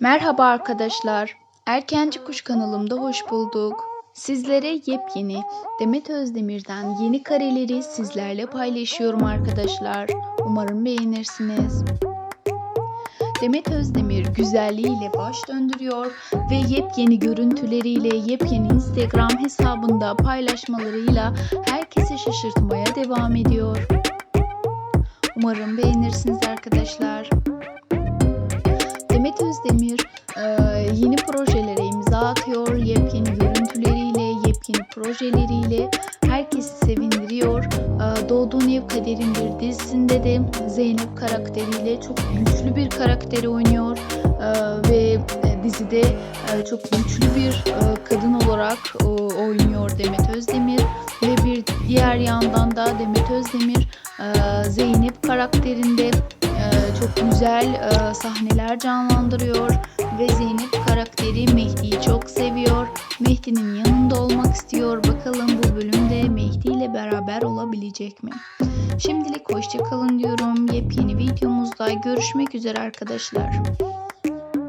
Merhaba arkadaşlar. Erkenci Kuş kanalımda hoş bulduk. Sizlere yepyeni Demet Özdemir'den yeni kareleri sizlerle paylaşıyorum arkadaşlar. Umarım beğenirsiniz. Demet Özdemir güzelliğiyle baş döndürüyor ve yepyeni görüntüleriyle yepyeni Instagram hesabında paylaşmalarıyla herkesi şaşırtmaya devam ediyor. Umarım beğenirsiniz arkadaşlar. Demet Özdemir e, yeni projelere imza atıyor. Yepyeni görüntüleriyle, yepyeni projeleriyle herkesi sevindiriyor. E, Doğduğun Ev Kader'in bir dizisinde de Zeynep karakteriyle çok güçlü bir karakteri oynuyor. E, ve e, dizide e, çok güçlü bir e, kadın olarak oynuyor Demet Özdemir. Ve bir diğer yandan da Demet Özdemir Zeynep karakterinde çok güzel sahneler canlandırıyor ve Zeynep karakteri Mehdi'yi çok seviyor. Mehdi'nin yanında olmak istiyor. Bakalım bu bölümde Mehdi ile beraber olabilecek mi? Şimdilik hoşça kalın diyorum. Yepyeni videomuzda görüşmek üzere arkadaşlar.